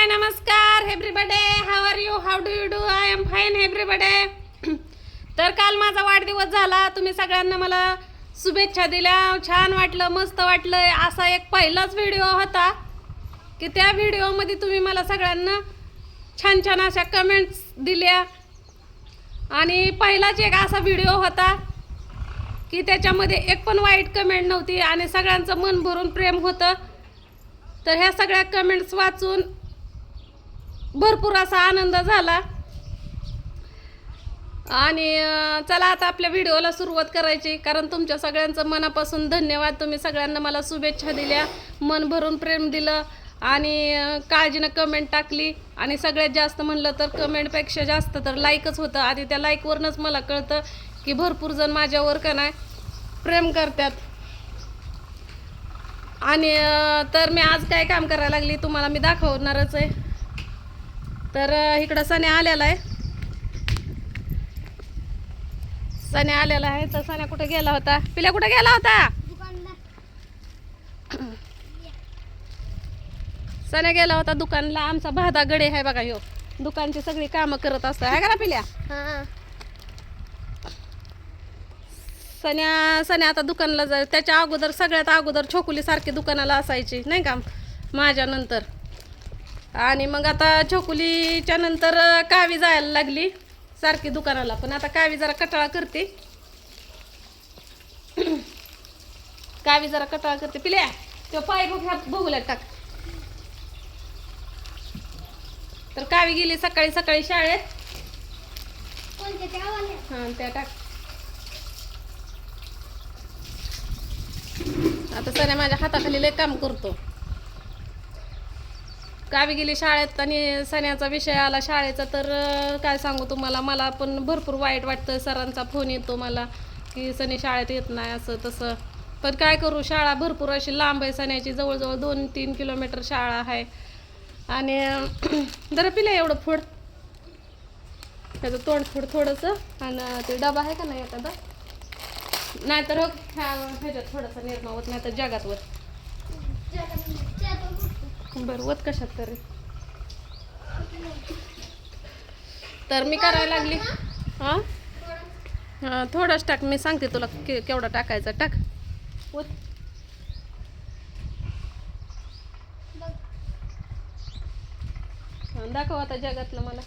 हाय नमस्कार everybody how are you how do you do I am fine everybody तर काल माझा वाढदिवस झाला. तुम्ही सगळ्यांना मला शुभेच्छा दिल्या. छान वाटलं मस्त वाटलं. असा एक पहिलाच व्हिडिओ होता की त्या व्हिडिओमध्ये तुम्ही मला सगळ्यांना छान छान अशा कमेंट्स दिल्या. आणि पहिलाच एक असा व्हिडिओ होता की त्याच्यामध्ये एक पण वाईट कमेंट नव्हती आणि सगळ्यांचं मन भरून प्रेम होतं. तर ह्या सगळ्या कमेंट्स वाचून भरपूर असा आनंद झाला. आणि चला आता आपल्या व्हिडिओला सुरुवात करायची. कारण तुमच्या सगळ्यांचं मनापासून धन्यवाद. तुम्ही सगळ्यांना मला शुभेच्छा दिल्या. मन भरून प्रेम दिलं. आणि काळजीनं कमेंट टाकली. आणि सगळ्यात जास्त म्हणलं तर कमेंटपेक्षा जास्त तर लाईकच होतं. आणि त्या लाईकवरूनच मला कळतं की भरपूर जण माझ्यावर का नाही प्रेम करतात. आणि तर मी आज काय काम करायला लागली तुम्हाला मी दाखवणारच आहे. तर इकडं सण्या आलेला आहे. सण्या आलेला आहे तर सण्या कुठे गेला होता? पिल्या कुठे गेला होता? सण्या गेला होता दुकानला. आमचा भादा गडे आहे बघा ह्यो. दुकानची सगळी कामं करत असतं आहे का ना पिल्या? सण्या सण्या आता दुकानला जा त्याच्या अगोदर सगळ्यात अगोदर छोकुली सारखी दुकानाला असायची नाही का? माझ्यानंतर. आणि मग आता छोकुलीच्या नंतर कावी जायला लागली. सारखी दुकानाला पण. आता कावी जरा कटाळा करते. कावी जरा कटाळा करते. पिल्या तो पाय बघ ह्या बघूला टाक. तर कावी गेली सकाळी सकाळी शाळेत. हा त्या टाक. आता सण्या माझ्या हाताखाली लय काम करतो. गावी गेली शाळेत आणि सण्याचा विषय आला शाळेचा तर काय सांगू तुम्हाला मला पण भरपूर वाईट वाटतं. सरांचा फोन येतो मला की सनी शाळेत येत नाही असं तसं. पण काय करू शाळा भरपूर अशी लांब आहे सण्याची जवळजवळ दोन तीन किलोमीटर शाळा आहे. आणि जरा पिलं एवढं फूड. त्याचं तोंड फूड थोडंसं. आणि ते डबा आहे का नाही एखादा नाहीतर हो, ह्या ह्याच्यात थोडंसं निर्मा होत नाही तर जगात होत बरं वत कशात तरी. तर मी करायला लागली. हां? हां थोडाच टाक मी सांगते तुला के केवढा टाकायचा टाक. वत हां दाखव आता जगातलं मला.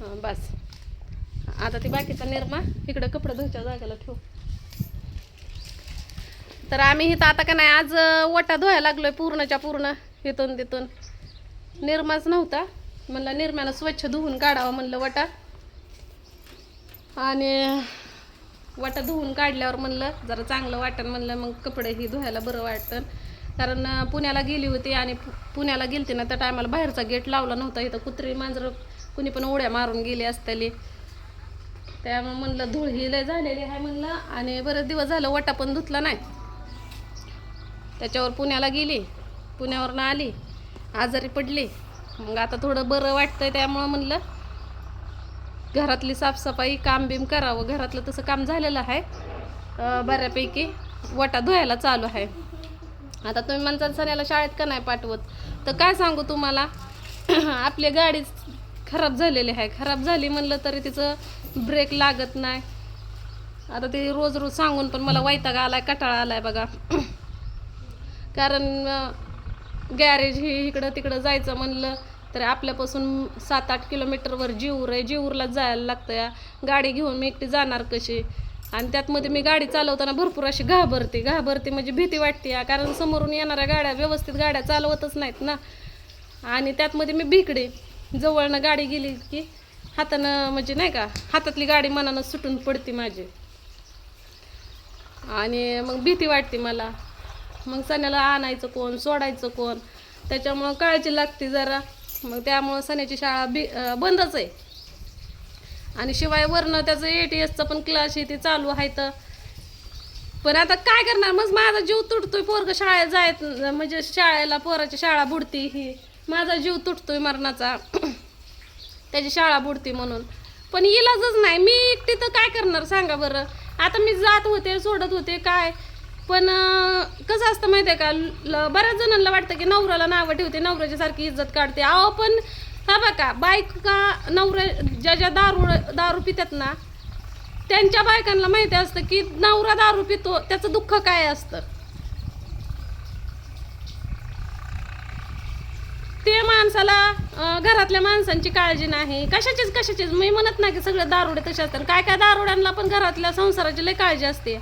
हां बस. आता ती बाकीचा निरमा इकडं कपडे धुच्या जागेला ठेव. तर आम्ही इथं आता का नाही आज वटा धुवायला लागलोय पूर्णच्या पूर्ण इथून तिथून. निरमाच नव्हता. म्हणलं निरम्यानं स्वच्छ धुवून काढावं म्हणलं वटा. आणि वटा धुवून काढल्यावर म्हणलं जरा चांगलं वाटण म्हणलं मग कपडेही धुवायला बरं वाटतं. कारण पुण्याला गेली होती आणि पुण्याला गेलती ना त्या टायमाला बाहेरचा गेट लावला नव्हता. इथं कुत्री मांजरं कुणी पण उड्या मारून गेली असताली. त्यामुळे म्हणलं धूळ ही लय झालेली आहे म्हणलं. आणि बरेच दिवस झालं वटा पण धुतला नाही. त्याच्यावर पुण्याला गेली. पुण्यावरनं आली. आजारी पडली. मग आता थोडं बरं वाटतंय त्यामुळं म्हणलं घरातली साफसफाई काम बिम करावं. घरातलं तसं काम झालेलं आहे. बऱ्यापैकी वटा धुवायला चालू आहे. आता तुम्ही म्हणता सण्याला शाळेत का नाही पाठवत? तर काय सांगू तुम्हाला? आपली गाडीच खराब झालेली आहे. खराब झाली म्हणलं तरी तिचं ब्रेक लागत नाही. आता ते रोज रोज सांगून पण मला वैताग आलाय कटाळा आलाय बघा. कारण गॅरेज ही इकडं तिकडं जायचं म्हणलं तर आपल्यापासून सात आठ किलोमीटरवर जीवर आहे. जीवरला जायला लागतं या गाडी घेऊन मी एकटी जाणार कशी? आणि त्यातमध्ये मी गाडी चालवताना भरपूर अशी घाबरते. घाबरते म्हणजे भीती वाटते या. कारण समोरून येणाऱ्या गाड्या व्यवस्थित गाड्या चालवतच नाहीत ना. आणि त्यातमध्ये मी भिकडे जवळनं गाडी गेली की हातानं म्हणजे नाही का हातातली गाडी मनानं सुटून पडते माझी. आणि मग भीती वाटते मला. मग सण्याला आणायचं कोण सोडायचं कोण त्याच्यामुळं काळजी लागते जरा. मग त्यामुळं सण्याची शाळा बी बंदच आहे. आणि शिवाय वरनं त्याचं ए टी एसचा पण क्लास आहे ते चालू आहे तर. पण आता काय करणार? मग माझा जीव तुटतोय पोरग शाळेत जायत म्हणजे शाळेला पोराची शाळा बुडती ही. माझा जीव तुटतोय मरणाचा. त्याची शाळा बुडती म्हणून. पण इलाजच नाही. मी एकटी तर काय करणार? सांगा बरं. आता मी जात होते सोडत होते काय? पण कसं असतं माहिती आहे का ल- बऱ्याच जणांना वाटतं की नवऱ्याला नावं ठेवते नवऱ्याची सारखी इज्जत काढते. अहो पण हा बघा बायका नवऱ्या ज्या ज्या दारू दारू पितात ना त्यांच्या बायकांना माहिती असतं की नवरा दारू पितो त्याचं दुःख काय असतं? ते माणसाला घरातल्या माणसांची काळजी नाही. कशाचीच कशाचीच. मी म्हणत नाही की सगळे दारुडे तसे असतात. काय काय दारुड्यांना पण घरातल्या संसाराची लय काळजी असते.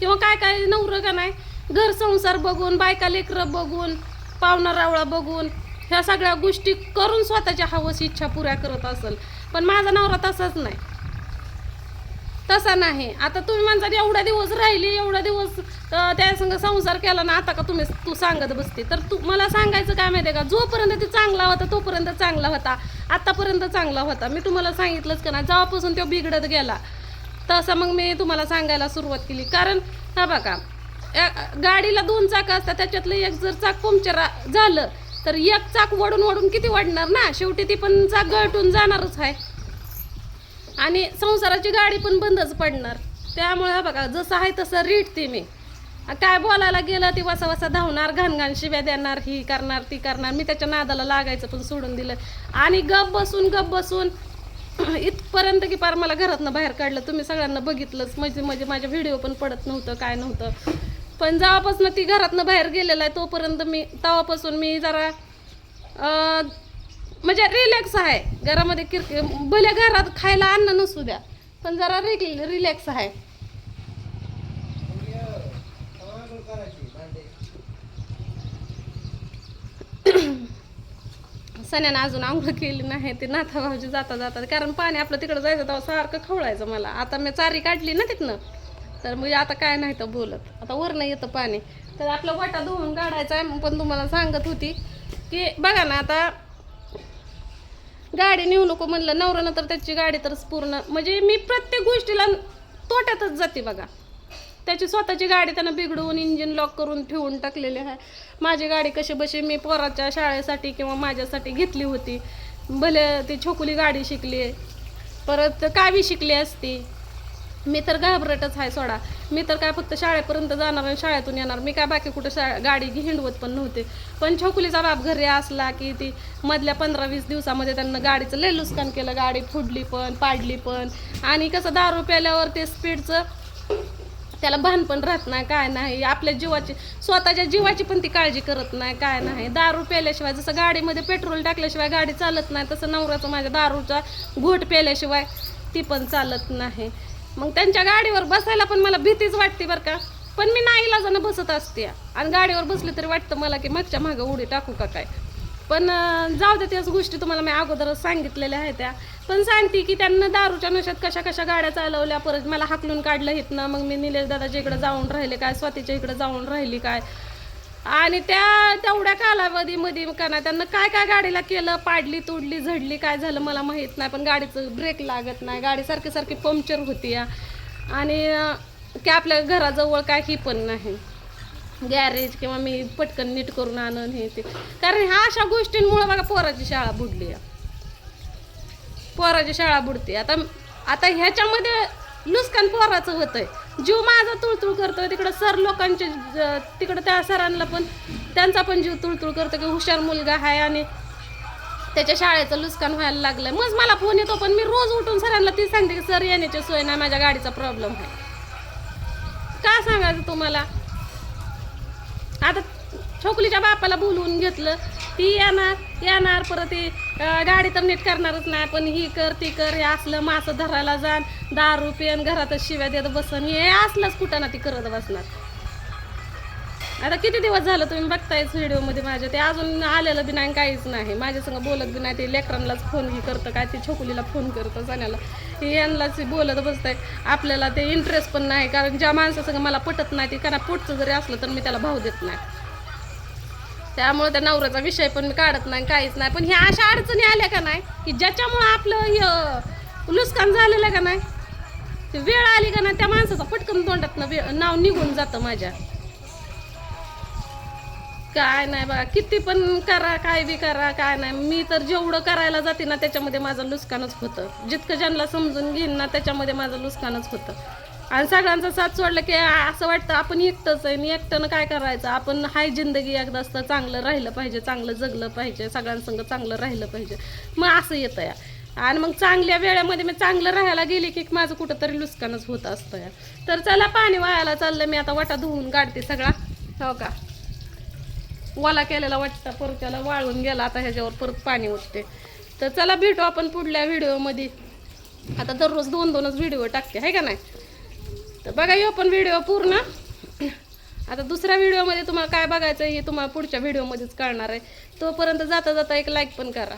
किंवा काय काय नवरं का नाही? घर संसार बघून बायका लेकरं बघून पाहुणा रावळा बघून ह्या सगळ्या गोष्टी करून स्वतःच्या हवस इच्छा पुऱ्या करत असेल. पण माझा नवरा तसाच नाही. तसा नाही. आता तुम्ही माणसाने एवढा दिवस राहिली एवढा दिवस त्या संग संसार केला ना आता का तुम्ही तू सांगत बसते. तर तू मला सांगायचं काय माहिती का? जोपर्यंत ते चांगला होता तोपर्यंत चांगला होता. आतापर्यंत चांगला होता. मी तुम्हाला सांगितलंच का ना जेव्हापासून तो बिघडत गेला तसं मग मी तुम्हाला सांगायला सुरुवात केली. कारण हा बघा या- गाडीला दोन चाक असतात त्याच्यातलं एक जर चाक पंक्चर झालं तर एक चाक वडून वडून किती वाढणार ना? शेवटी ती पण चाक गळटून जाणारच आहे. आणि संसाराची गाडी पण बंदच पडणार. त्यामुळे हा बघा जसं आहे तसं रीटते मी. काय बोलायला गेलं ती वसा वसा धावणार घाणघाण शिव्या देणार ही करणार ती करणार. मी त्याच्या नादाला लागायचं पण सोडून दिलं. आणि गप बसून गप बसून इथपर्यंत की पार मला घरातनं बाहेर काढलं. तुम्ही सगळ्यांना बघितलंच. म्हणजे म्हणजे माझ्या व्हिडिओ पण पडत नव्हतं काय नव्हतं. पण जेव्हापासून ती घरातनं बाहेर गेलेलं आहे तोपर्यंत मी तेव्हापासून मी जरा म्हणजे रिलॅक्स आहे. घरामध्ये किरकिर भले घरात खायला अन्न नसू द्या पण जरा रिल रिलॅक्स आहे. सण्यानं अजून आंघोळ केली नाही ते नाथा भाऊजी जाता जातात कारण पाणी आपलं तिकडं जायचं तेव्हा सारखं खवळायचं मला. आता मी चारी काढली ना तिथनं तर म्हणजे आता काय नाही तर बोलत. आता वरनं येतं पाणी. तर आपला वाटा धुवून काढायचा आहे पण तुम्हाला सांगत होती की बघा ना आता गाडी नेऊ नको म्हणलं नवऱ्यानं तर त्याची गाडी तर पूर्ण म्हणजे मी प्रत्येक गोष्टीला तोट्यातच जाते बघा. त्याची स्वतःची गाडी त्यानं बिघडवून इंजिन लॉक करून ठेवून टाकलेली आहे. माझी गाडी कशी बशी मी पोराच्या शाळेसाठी किंवा माझ्यासाठी घेतली होती. भले ती छोकुली गाडी शिकली परत कावी शिकली असती. मी तर घाबरटच आहे सोडा. मी तर काय फक्त शाळेपर्यंत जाणार आणि शाळेतून येणार. मी काय बाकी कुठं शा गाडी हिंडवत पण नव्हते. पण छोकुलीचा बाप घरी असला की ती मधल्या पंधरा वीस दिवसामध्ये त्यांना गाडीचं लय नुकसान केलं. गाडी फुडली पण पाडली पण. आणि कसं दारू प्याल्यावर ते स्पीडचं त्याला भान पण राहत नाही काय नाही. आपल्या जीवाची स्वतःच्या जीवाची पण ती काळजी करत नाही काय नाही. दारू प्यायल्याशिवाय जसं गाडीमध्ये पेट्रोल टाकल्याशिवाय गाडी चालत नाही तसं नवऱ्याचं माझ्या दारूचा घोट प्यायल्याशिवाय ती पण चालत नाही. मग त्यांच्या गाडीवर बसायला पण मला भीतीच वाटते बरं का. पण मी नाही जण बसत असते. आणि गाडीवर बसले तरी वाटतं मला की मागच्या मागं उडी टाकू का काय. पण जाऊ दे त्याच गोष्टी तुम्हाला मी अगोदरच सांगितलेल्या आहेत त्या. पण सांगते की त्यांना दारूच्या नशात कशा कशा गाड्या चालवल्या परत मला हाकलून काढलं इथनं मग मी निलेश दादाच्या इकडे जाऊन राहिले काय स्वातीच्या इकडे जाऊन राहिली काय. आणि त्या तेवढ्या कालावधीमध्ये का ना त्यांना काय काय गाडीला केलं पाडली तोडली झडली काय झालं मला माहीत नाही पण गाडीचं ब्रेक लागत नाही. गाडी सारखी सारखी पंक्चर होती या आणि अं, की आपल्या घराजवळ काय ही पण नाही. गॅरेज किंवा मी पटकन नीट करून आणून हे ते. कारण ह्या अशा गोष्टींमुळे बघा पोराची शाळा बुडली आहे. पोराची शाळा बुडते. आता आता ह्याच्यामध्ये नुकसान पोराचं होतंय. जीव माझा तुळतुळ करतोय. तिकडं सर लोकांचे तिकडं त्या सरांना पण त्यांचा पण जीव तुळतुळ करतो की हुशार मुलगा आहे आणि त्याच्या शाळेचं नुकसान व्हायला लागलं मग मला फोन येतो पण मी रोज उठून सरांना ती सांगते की सर येण्याची सोय नाही. माझ्या गाडीचा प्रॉब्लेम आहे. का सांगायचं तुम्हाला? आता छोकलीच्या बापाला बोलवून घेतलं. ती येणार येणार परत ती गाडी तर नीट करणारच नाही पण ही कर ती कर हे असलं मासं धरायला जाण दारू पेन घरातच शिव्या देत बसन हे असलंच कुठं ना ती करत बसणार. आता किती दिवस झालं तुम्ही बघतायच व्हिडिओमध्ये माझ्या? ते अजून आलेलं बी नाही काहीच नाही. माझ्या संग बोलत बी नाही ते लेकरांनाच फोन ही करतं काय ते छोकलीला फोन करतं जाण्याला हे यांनाच बोलत बसताय. आपल्याला ते इंटरेस्ट पण नाही कारण ज्या माणसासंग मला पटत नाही ते कारण पुढचं जरी असलं तर मी त्याला भाव देत नाही. त्यामुळे त्या नवऱ्याचा विषय पण मी काढत नाही काहीच नाही. पण ह्या अशा अडचणी आल्या का नाही? की ज्याच्यामुळं आपलं नुकसान झालेलं का नाही? वेळ आली का नाही? त्या माणसाचा पटकन तोंडात नाव निघून जातं माझ्या. काय नाही बघा किती पण करा काय बी करा काय नाही. मी तर जेवढं करायला जाते ना त्याच्यामध्ये माझं नुकसानच होतं. जितकं ज्यांना समजून घेईन ना त्याच्यामध्ये माझं नुकसानच होतं. आणि सगळ्यांचा साथ सोडलं की असं वाटतं आपण एकटंच आहे आणि एकट्यानं काय करायचं? आपण हाय जिंदगी एकदा असतं चांगलं राहिलं पाहिजे चांगलं जगलं पाहिजे सगळ्यांसंग चांगलं राहिलं पाहिजे. मग असं येतं या. आणि मग चांगल्या वेळेमध्ये मी चांगलं राहायला गेले की माझं कुठंतरी नुकसानच होत असतं या. तर चला पाणी वाहायला चाललं मी आता वाटा धुवून काढते सगळा. हो का? ओला केलेला वाटता परत वाळून गेला आता ह्याच्यावर परत पाणी उठते तर चला भेटू आपण पुढल्या व्हिडिओमध्ये. आता दररोज दोन दोनच व्हिडिओ टाकते आहे का नाही? तर बघा येऊ पण व्हिडिओ पूर्ण. आता दुसऱ्या व्हिडिओमध्ये तुम्हाला काय बघायचं आहे हे तुम्हाला पुढच्या व्हिडिओमध्येच कळणार आहे. तोपर्यंत जाता जाता एक लाईक पण करा.